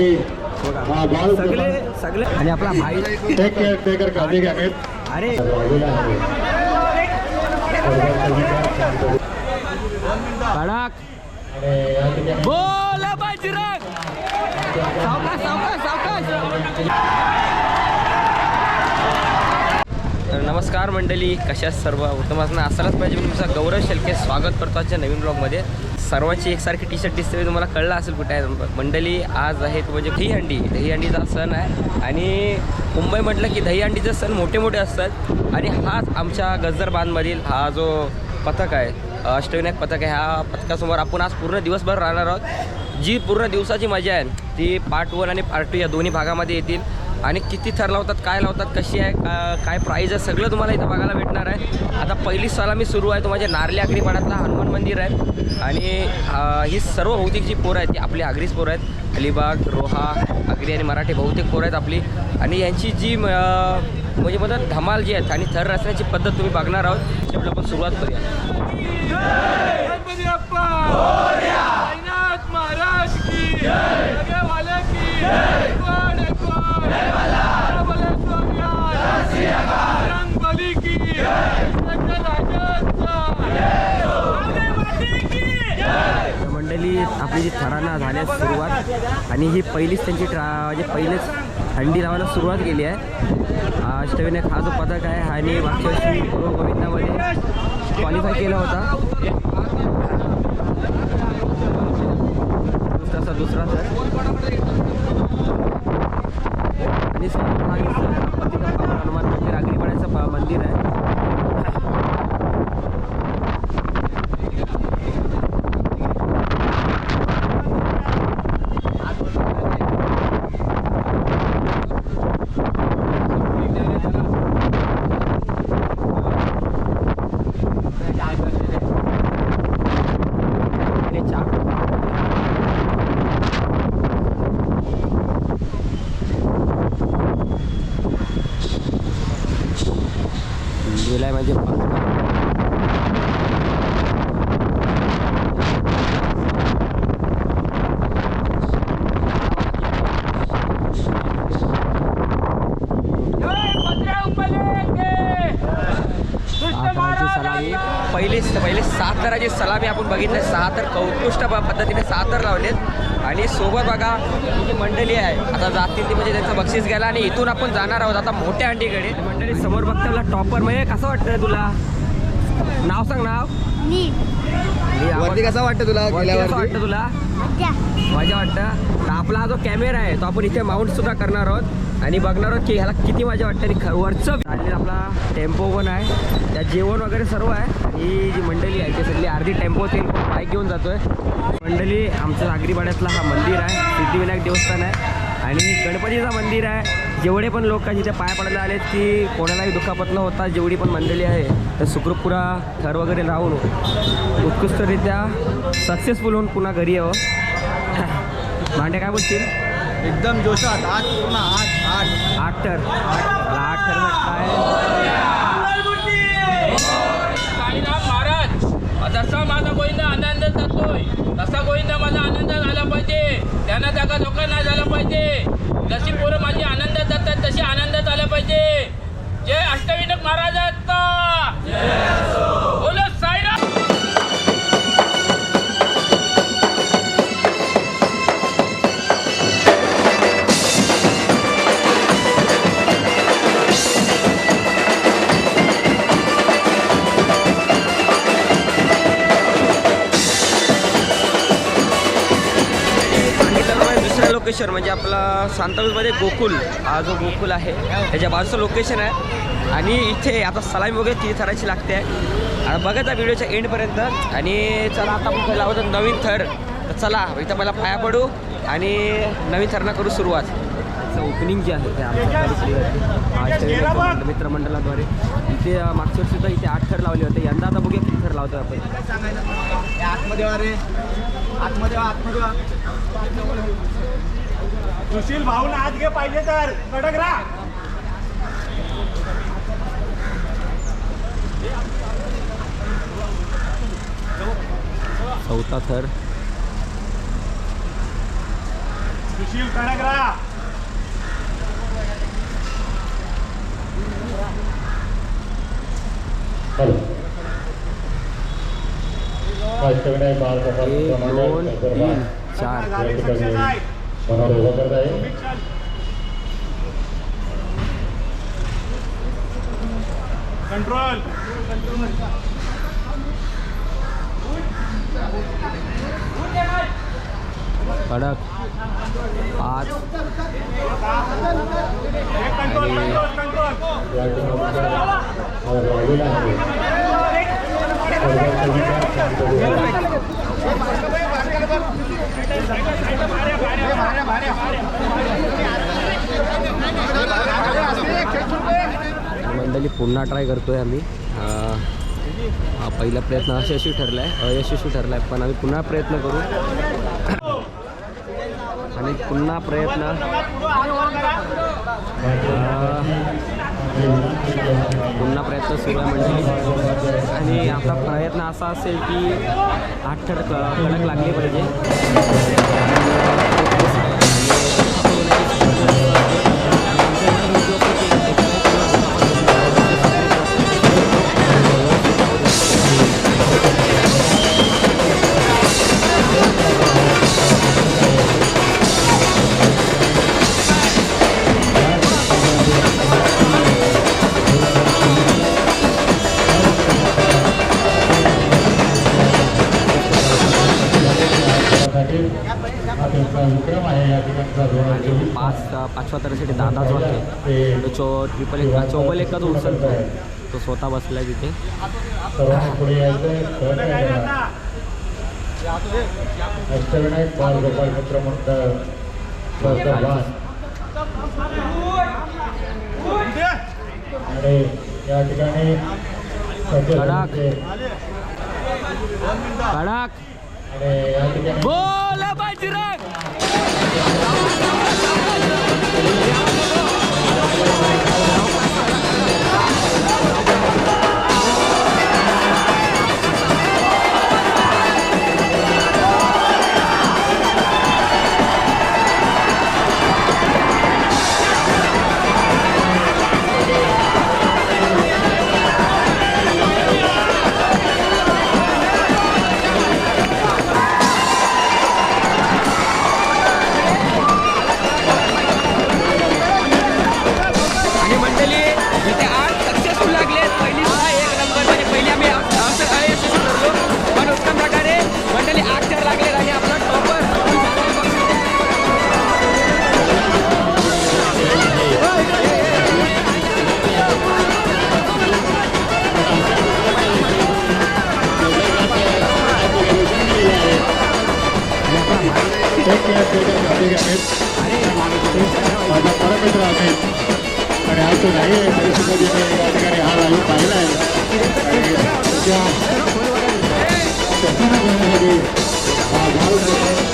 हा सगळे सगळे. आणि आपला भाई. टेक केअर टेकर काळजी घ्यावेत अरे. कडक बोल बजरंग. सावकाश सावकाश सावकाश. तर नमस्कार मंडळी कशा सर्व? उत्तम असणं असायलाच पाहिजे मी तुमचं गौरव शेलके स्वागत करतो आजच्या नवीन ब्लॉगमध्ये सर्वांची एकसारखी टी शर्ट दिसते तुम्हाला कळलं असेल कुठे आहे. मंडळी आज आहे तो म्हणजे दहीहंडी दहीहंडीचा सण आहे. आणि मुंबई म्हटलं की दहीहंडीचे सण मोठे मोठे असतात. आणि हाच आमच्या गजरबांधमधील हा जो पथक आहे अष्टविनायक पथक आहे हा पथकासमोर आपण आज पूर्ण दिवसभर राहणार आहोत. जी पूर्ण दिवसाची मजा आहे ती पार्ट वन आणि पार्ट टू या दोन्ही भागामध्ये येतील. आणि किती थर लावतात काय लावतात कशी आहे काय प्राईज आहे सगळं तुम्हाला इथं बघायला भेटणार आहे. आता पहिली सलामी सुरू आहे तो म्हणजे नारली आगरीपाड्यातला हनुमान मंदिर आहे. आणि ही सर्व बहुतेक जी पोरं आहेत ती आपली आगरीच पोरं आहेत. अलिबाग रोहा आगरी आणि मराठी बहुतेक पोरं आहेत आपली. आणि यांची जी म्हणजे मदत धमाल जी आहेत आणि थर रचण्याची पद्धत तुम्ही बघणार आहोत त्याच्यामुळे आपण सुरुवात करूया गणपती बाप्पा साईनाथ महाराज की सगळेवाले की एकवाड, एकवाड. बलेश्वरिया. रंगबली की सगळ्या राजांचा. राजेमाती की. तर मंडळी आपली जी थरांना सुरुवात. आणि ही पहिलीच त्यांची ट्रा म्हणजे पहिलेच थंडी लावायला सुरुवात केली आहे. अष्टविनायक हा जो पदक आहे आणि मागच्या वर्षी पूर्व गोविंदामध्ये क्वालिफाय केला होता. दुसराचा दुसरा सर आणि समोर हा हनुमान मंदिर आगरीपाड्याचं मंदिर आहे आणि चहा जुलै म्हणजे पाच जय भद्राव पलेके. सहा तराची सलामी पहिले सात तराची सलामी आपण बघितली. सहा तर कौतुष्ट प- पद्धतीने सहा तर लावलेत. आणि सोबत बघा जी मंडळी आहे आता जातील ती म्हणजे त्यांचं बक्षीस घ्यायला आणि इथून आपण जाणार आहोत आता मोठ्या अंडीकडे मंडळी समोर बघताना टॉपर म्हणजे कसं वाटतं तुला? नाव सांग नाव. वरती कसं वाटतं तुला कसं वाटतं तुला? मजा वाटतं. तर आपला हा जो कॅमेरा आहे तो आपण इथे माउंट सुद्धा करणार आहोत. आणि बघणार आहोत की ह्याला किती मजा वाटते आणि वरचं चाललेला आपला टेम्पो पण आहे. त्यात जेवण वगैरे सर्व आहे. ही जी मंडळी आहे ती सगळी अर्धी टेम्पो ते बाईक घेऊन जातोय. मंडळी आमचं आगरीपाड्यातला हा मंदिर आहे. सिद्धिविनायक देवस्थान आहे. आणि गणपतीचं मंदिर आहे. जेवढे पण लोक जिथे पाय पडायला आलेत की कोणालाही दुखापत न होता जेवढी पण मंडळी आहे तर सुखरूपपुरा थर वगैरे राहून उत्कृष्टरित्या सक्सेसफुल होऊन पुन्हा घरी यावं. भांडे काय बोलतील एकदम जोशात. आज पूर्ण आठ. आठ आठ तर आठ तर महाराज जसा माझा गोविंद आनंद जातोय तसा गोविंद माझा आनंद झाला पाहिजे. त्यांना जागा धोका नाही झाला पाहिजे. जशी पोरं माझी आनंदात जातात तशी आनंदात आल्या पाहिजे. लोकेशन म्हणजे आपला सांताक्रूजमध्ये गोकुल हा जो गोकुल आहे त्याच्या बाजूचं लोकेशन आहे. आणि इथे आता सलामी वगैरे ती थराची लागते. आता बघायचा व्हिडिओच्या एंडपर्यंत आणि चला आता आपण पहिला होतं नवीन थर. तर चला इथं मला पाया पडू आणि नवीन थरणं करू सुरुवात. ओपनिंग जे आहे ते आमच्या मित्रमंडळाद्वारे. इथे मागच्या वर्षी सुद्धा इथे आठ थर लावले होते. यंदा आता बघूया किती थर लावतो आपण. हे आतमध्ये आतमध्ये आतमध्ये सुशील भाऊन आज घे पाहिजे तर. कडक राहा चौथा थर. सुशील कडक राहा हॅलो. एक दोन तीन चार कंट्रोल कड़क हाथ कंट्रोल कंट्रोल कंट्रोल मंडळी पुन्हा ट्राय करतोय आम्ही. हा पहिला प्रयत्न अयशस्वी ठरला आहे अयशस्वी ठरला आहे पण आम्ही पुन्हा प्रयत्न करू. आणि पुन्हा प्रयत्न. पुन्हा प्रयत्न सुरू आहे म्हणजे. आणि आपला प्रयत्न असा असेल की आठ ठर कडक लागले पाहिजे. पाच पाचव्या तारखेसाठी दादा जो आहे तो चो ट्रिपल एक चौबल एकच उचलतो तो स्वतः बसलाय तिथे. या ठिकाणी कडक. कडक बोल बजरंग आणि माझा परमित्र आहे आणि आज तो नाही आहे तरी सुद्धा या ठिकाणी हा लाईव्ह पाहिला आहे आणि त्याच्या स्वतःला हा भाव विक्रम आहे.